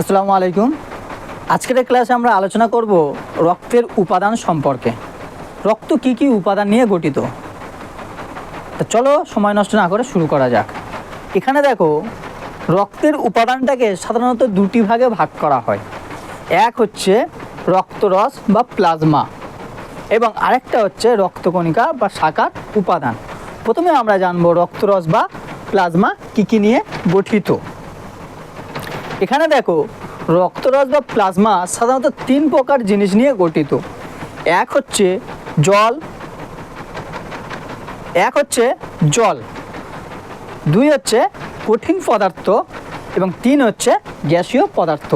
আসসালামু আলাইকুম। আজকের ক্লাসে আমরা আলোচনা করব রক্তের উপাদান সম্পর্কে। রক্ত কি কি উপাদান নিয়ে গঠিত? তো চলো সময় নষ্ট না করে শুরু করা যাক। এখানে দেখো, রক্তের উপাদানটাকে সাধারণত দুটি ভাগে ভাগ করা হয়। এক হচ্ছে রক্তরস বা প্লাজমা এবং আরেকটা হচ্ছে রক্তকণিকা বা শাখার উপাদান। প্রথমে আমরা জানব রক্তরস বা প্লাজমা কি কি নিয়ে গঠিত। এখানে দেখো, রক্তরস বা প্লাজমা সাধারণত তিন প্রকার জিনিস নিয়ে গঠিত। এক হচ্ছে জল, এক হচ্ছে জল, দুই হচ্ছে কঠিন পদার্থ এবং তিন হচ্ছে গ্যাসীয় পদার্থ।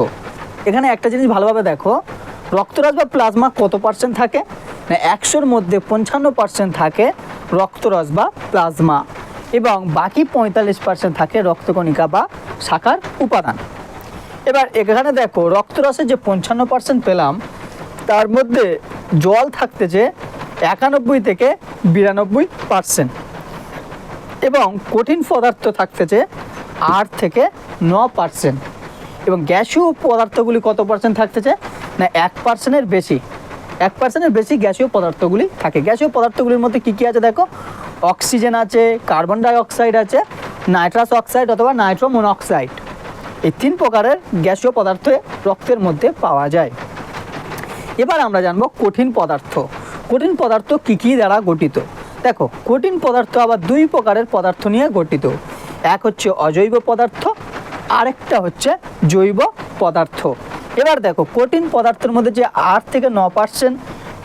এখানে একটা জিনিস ভালোভাবে দেখো, রক্তরস বা প্লাজমা কত পার্সেন্ট থাকে? না, একশোর মধ্যে পঞ্চান্ন পার্সেন্ট থাকে রক্তরস বা প্লাজমা এবং বাকি পঁয়তাল্লিশ পার্সেন্ট থাকে রক্তকণিকা বা শাখার উপাদান। এবার এখানে দেখো, রক্তরসে যে পঞ্চান্ন পার্সেন্ট পেলাম, তার মধ্যে জল থাকতেছে একানব্বই থেকে বিরানব্বই পার্সেন্ট এবং কঠিন পদার্থ থাকতেছে আট থেকে ন পার্সেন্ট এবং গ্যাসীয় পদার্থগুলি কত পার্সেন্ট থাকতেছে না, এক পার্সেন্টের বেশি। এক পার্সেন্টের বেশি গ্যাসীয় পদার্থগুলি থাকে। গ্যাসীয় পদার্থগুলির মধ্যে কী কী আছে দেখো? অক্সিজেন আছে, কার্বন ডাই অক্সাইড আছে, নাইট্রাস অক্সাইড অথবা নাইট্রো মনোক্সাইড এই তিন প্রকারের গ্যাসীয় পদার্থ রক্তের মধ্যে পাওয়া যায়। এবার আমরা জানব কঠিন পদার্থ। কঠিন পদার্থ কী কী দ্বারা গঠিত? দেখো, কঠিন পদার্থ আবার দুই প্রকারের পদার্থ নিয়ে গঠিত। এক হচ্ছে অজৈব পদার্থ, আরেকটা হচ্ছে জৈব পদার্থ। এবার দেখো, কঠিন পদার্থের মধ্যে যে আট থেকে ন পার্সেন্ট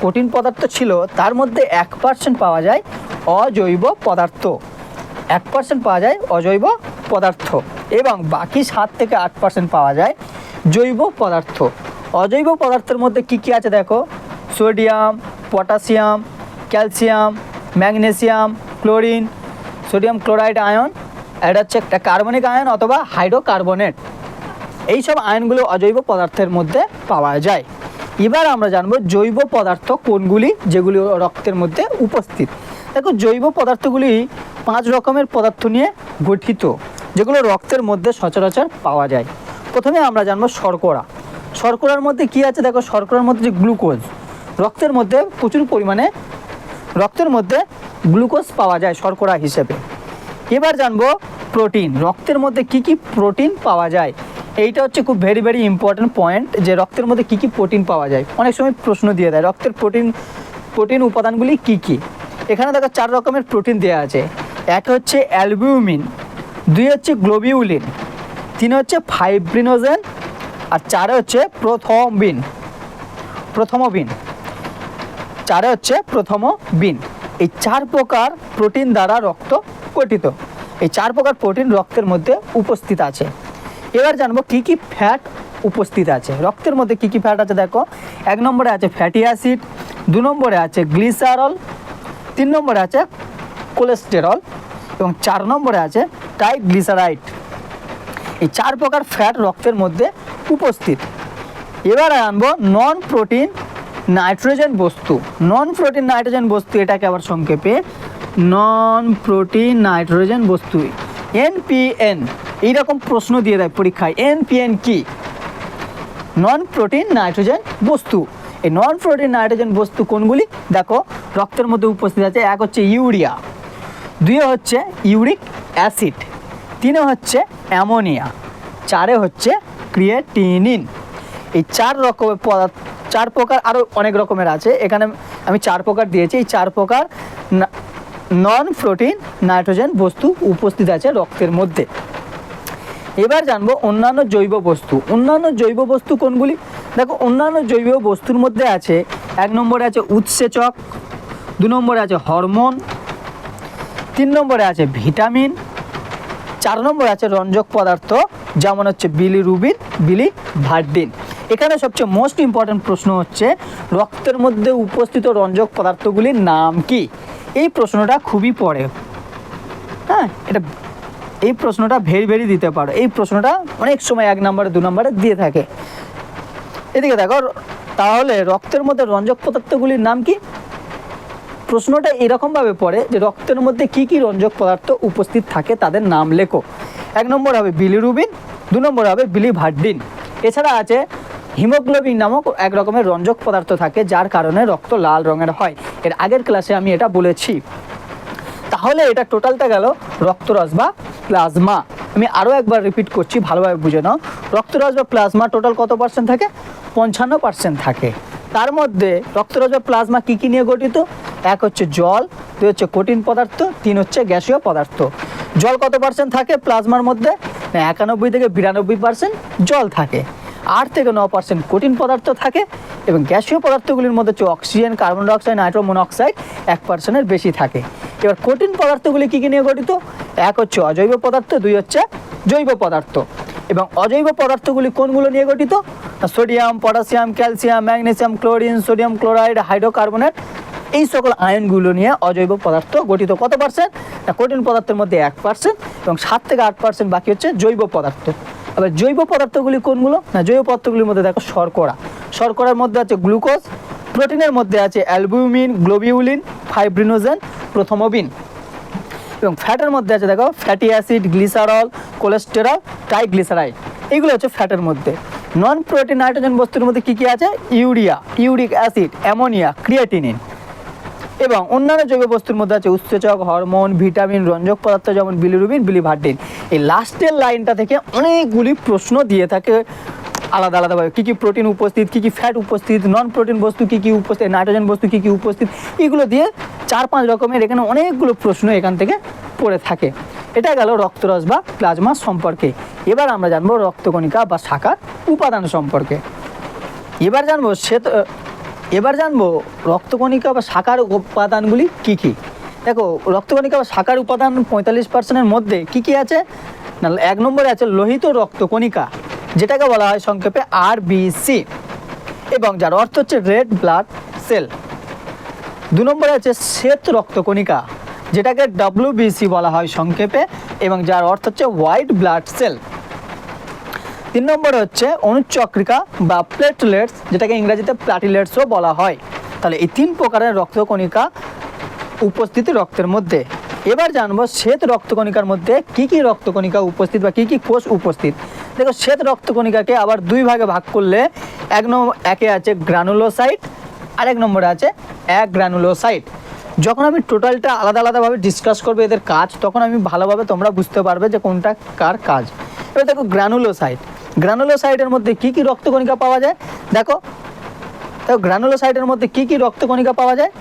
কঠিন পদার্থ ছিল, তার মধ্যে এক পার্সেন্ট পাওয়া যায় অজৈব পদার্থ। এক পার্সেন্ট পাওয়া যায় অজৈব পদার্থ। এবং বাকি সাত থেকে আট পার্সেন্ট পাওয়া যায় জৈব পদার্থ। অজৈব পদার্থের মধ্যে কি কি আছে দেখো? Sodium, potassium, calcium, magnesium, chlorine, sodium chloride ion, এটা হচ্ছে একটা কার্বনিক আয়ন অথবা হাইড্রোকার্বনেট। এইসব আয়নগুলো অজৈব পদার্থের মধ্যে পাওয়া যায়। এবার আমরা জানব জৈব পদার্থ কোনগুলি, যেগুলি রক্তের মধ্যে উপস্থিত। দেখো, জৈব পদার্থগুলি পাঁচ রকমের পদার্থ নিয়ে গঠিত। যেগুলো রক্তের মধ্যে সচরাচর পাওয়া যায়। প্রথমে আমরা জানব শর্করা। শর্করার মধ্যে কি আছে? দেখো, শর্করার মধ্যে যে গ্লুকোজ, রক্তের মধ্যে প্রচুর পরিমাণে, রক্তের মধ্যে গ্লুকোজ পাওয়া যায় শর্করা হিসেবে। এবার জানব প্রোটিন, রক্তের মধ্যে কি কি প্রোটিন পাওয়া যায়? এইটা হচ্ছে খুব ভেরি ভেরি ইম্পর্ট্যান্ট পয়েন্ট যে রক্তের মধ্যে কি কি প্রোটিন পাওয়া যায়। অনেক সময় প্রশ্ন দিয়ে দেয়, রক্তের প্রোটিন প্রোটিন উপাদানগুলি কি কি? এখানে দেখো চার রকমের প্রোটিন দেওয়া আছে। এক হচ্ছে অ্যালবিউমিন দুই হচ্ছে গ্লোবিউলিন, তিন হচ্ছে ফাইব্রিনোজেন আর চারে হচ্ছে প্রথমবিন প্রথমবিন। চারে হচ্ছে প্রথম বিন এই চার প্রকার প্রোটিন দ্বারা রক্ত গঠিত। এই চার প্রকার প্রোটিন রক্তের মধ্যে উপস্থিত আছে। এবার জানব কি কি ফ্যাট উপস্থিত আছে। রক্তের মধ্যে কি কি ফ্যাট আছে দেখো। এক নম্বরে আছে ফ্যাটি অ্যাসিড, দু নম্বরে আছে গ্লিসারল, তিন নম্বরে আছে কোলেস্টেরল এবং চার নম্বরে আছে ট্রাইগ্লিসারাইড। এই চার প্রকার ফ্যাট রক্তের মধ্যে উপস্থিত। এবার আনব নন প্রোটিন নাইট্রোজেন বস্তু। নন প্রোটিন নাইট্রোজেন বস্তু এটাকে আবার সংক্ষেপে নন প্রোটিন নাইট্রোজেন বস্তু এনপিএন এইরকম প্রশ্ন দিয়ে দেয় পরীক্ষায়। এনপিএন কি? নন প্রোটিন নাইট্রোজেন বস্তু। এই নন প্রোটিন নাইট্রোজেন বস্তু কোনগুলি? দেখো, রক্তের মধ্যে উপস্থিত আছে, এক হচ্ছে ইউরিয়া। দুয়ে হচ্ছে ইউরিক অ্যাসিড, তিনে হচ্ছে অ্যামোনিয়া, চারে হচ্ছে ক্রিয়েটিনিন। এই চার রকমের পদার্থ, চার প্রকার আরও অনেক রকমের আছে। এখানে আমি চার প্রকার দিয়েছি। এই চার প্রকার নন প্রোটিন নাইট্রোজেন বস্তু উপস্থিত আছে রক্তের মধ্যে। এবার জানব অন্যান্য জৈব বস্তু। অন্যান্য জৈব বস্তু কোনগুলি? দেখো, অন্যান্য জৈব বস্তুর মধ্যে আছে, এক নম্বরে আছে উৎসেচক, দু নম্বরে আছে হরমোন তিন নম্বরে আছে ভিটামিন, চার নম্বরে আছে রঞ্জক পদার্থ, যেমন হচ্ছে বিলিরুবিন বিলি ভার্ডিন। এখানে সবচেয়ে মোস্ট ইম্পর্ট্যান্ট প্রশ্ন হচ্ছে, রক্তের মধ্যে উপস্থিত রঞ্জক পদার্থগুলির নাম কি? এই প্রশ্নটা খুবই পড়ে হ্যাঁ এটা, এই প্রশ্নটা ভেরি ভেরি দিতে পারো। এই প্রশ্নটা অনেক সময় এক নম্বরে, দু নম্বরে দিয়ে থাকে। এদিকে দেখো, তাহলে রক্তের মধ্যে রঞ্জক পদার্থগুলির নাম কি? প্রশ্নটা এরকমভাবে পড়ে যে রক্তের মধ্যে কি কি রঞ্জক পদার্থ উপস্থিত থাকে তাদের নাম লেখো। এক নম্বর হবে বিলিরুবিন, দু নম্বর হবে বিলিভার্ডিন। এছাড়া আছে হিমোগ্লোবিন নামক এক রকমের রঞ্জক পদার্থ থাকে যার কারণে রক্ত লাল রঙের হয়। এর আগের ক্লাসে আমি এটা বলেছি। তাহলে এটা টোটালটা গেল রক্তরস বা প্লাজমা। আমি আরও একবার রিপিট করছি, ভালোভাবে বুঝে নাও। রক্তরস বা প্লাজমা টোটাল কত পার্সেন্ট থাকে? পঞ্চান্ন পার্সেন্ট থাকে। তার মধ্যে রক্তরস বা প্লাজমা কী কী নিয়ে গঠিত? এক হচ্ছে জল, দুই হচ্ছে কঠিন পদার্থ, তিন হচ্ছে গ্যাসীয় পদার্থ। জল কত পার্সেন্ট থাকে প্লাজমার মধ্যে? একানব্বই থেকে বিরানব্বই পার্সেন্ট জল থাকে। আট থেকে ন পার্সেন্ট কঠিন পদার্থ থাকে এবং গ্যাসীয় পদার্থগুলির মধ্যে হচ্ছে oxygen, carbon dioxide nitro monoxide এক পার্সেন্টের বেশি থাকে। এবার কঠিন পদার্থগুলি কী কী নিয়ে গঠিত? এক হচ্ছে অজৈব পদার্থ, দুই হচ্ছে জৈব পদার্থ। এবং অজৈব পদার্থগুলি কোনগুলো নিয়ে গঠিত? Sodium, potassium, calcium, magnesium, chlorine, sodium chloride, hydrocarbonate এই সকল আয়নগুলো নিয়ে অজৈব পদার্থ গঠিত কত পার্সেন্ট না কঠিন পদার্থের মধ্যে এক পার্সেন্ট এবং সাত থেকে আট পার্সেন্ট বাকি হচ্ছে জৈব পদার্থ। এবার জৈব পদার্থগুলি কোনগুলো? না, জৈব পদার্থগুলির মধ্যে দেখো শর্করা। শর্করার মধ্যে আছে গ্লুকোজ, প্রোটিনের মধ্যে আছে অ্যালবুমিন গ্লোবিউলিন, ফাইব্রিনোজেন প্রথমবিন এবং ফ্যাটের মধ্যে আছে দেখো fatty acid, glycerol, cholesterol, triglyceride. এইগুলো হচ্ছে ফ্যাটের মধ্যে। নন প্রোটিন নাইট্রোজেন বস্তুর মধ্যে কী কী আছে? Urea, uric acid, ammonia, creatinine. এবং অন্যান্য জৈব বস্তুর মধ্যে আছে উৎসেচক, হরমোন, ভিটামিন, রঞ্জক পদার্থ যেমন বিলিরুবিন বিলিভার্ডিন এই লাস্টের লাইনটা থেকে অনেকগুলি প্রশ্ন দিয়ে থাকে আলাদা আলাদাভাবে। কী কী প্রোটিন উপস্থিত, কী কী ফ্যাট উপস্থিত নন প্রোটিন বস্তু কী কী উপস্থিত, নাইট্রোজেন বস্তু কী কী উপস্থিত, এগুলো দিয়ে চার পাঁচ রকমের এখানে অনেকগুলো প্রশ্ন এখান থেকে পড়ে থাকে। এটা গেল রক্তরস বা প্লাজমা সম্পর্কে। এবার আমরা জানব রক্তকণিকা বা শাখার উপাদান সম্পর্কে। এবার জানব শ্বেত এবার জানব রক্তকণিকা বা শাখার উপাদানগুলি কি কি? দেখো, রক্তকণিকা বা শাখার উপাদান পঁয়তাল্লিশ পার্সেন্টের মধ্যে কি কি আছে? না, এক নম্বরে আছে লোহিত রক্তকণিকা, যেটাকে বলা হয় সংক্ষেপে আর সি এবং যার অর্থ হচ্ছে রেড ব্লাড সেল দু নম্বরে আছে শ্বেত রক্তকণিকা, যেটাকে ডব্লিউবিসি বলা হয় সংক্ষেপে এবং যার অর্থ হচ্ছে হোয়াইট ব্লাড সেল তিন নম্বরে হচ্ছে অনুচক্রিকা বা প্লেটলেটস যেটাকে ইংরেজিতে প্লাটিলেটসও বলা হয়। তাহলে এই তিন প্রকারের রক্তকণিকা উপস্থিতি রক্তের মধ্যে। এবার জানব শ্বেত রক্তকণিকার মধ্যে কি কি রক্তকণিকা উপস্থিত বা কি কি কোষ উপস্থিত। দেখো শ্বেত রক্তকণিকাকে আবার দুই ভাগে ভাগ করলে এক নম্বর একে আছে গ্রানুলোসাইট আরেক নম্বরে আছে এক গ্রানুলোসাইট যখন আমি টোটালটা আলাদা আলাদাভাবে ডিসকাস করব এদের কাজ, তখন আমি ভালোভাবে তোমরা বুঝতে পারবে যে কোনটা কার কাজ। এবার দেখো গ্রানুলোসাইট গ্রানুলোসাইটের মধ্যে কি কি রক্তকণিকা পাওয়া যায়? দেখো দেখো গ্রানুলোসাইটের মধ্যে কি কি রক্তকণিকা পাওয়া যায়?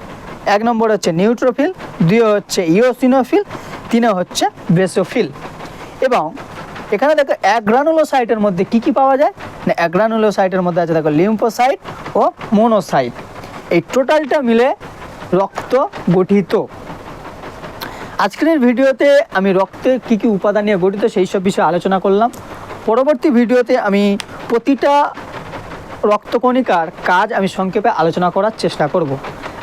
এক নম্বর হচ্ছে নিউট্রোফিল দুই হচ্ছে ইওসিনোফিল তিনে হচ্ছে বেসোফিল এবং এখানে দেখো অ্যাগ্রানুলোসাইটের মধ্যে কি কি পাওয়া যায়? না অ্যাগ্রানুলোসাইটের মধ্যে আছে দেখো লিম্ফোসাইট ও মোনোসাইট এই টোটালটা মিলে রক্ত গঠিত। আজকের ভিডিওতে আমি রক্তের কী কী উপাদান নিয়ে গঠিত সেই সব বিষয়ে আলোচনা করলাম। পরবর্তী ভিডিওতে আমি প্রতিটা রক্তকণিকার কাজ আমি সংক্ষেপে আলোচনা করার চেষ্টা করব।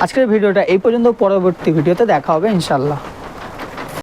আজকের ভিডিওটা এই পর্যন্ত, পরবর্তী ভিডিওতে দেখা হবে ইনশাল্লাহ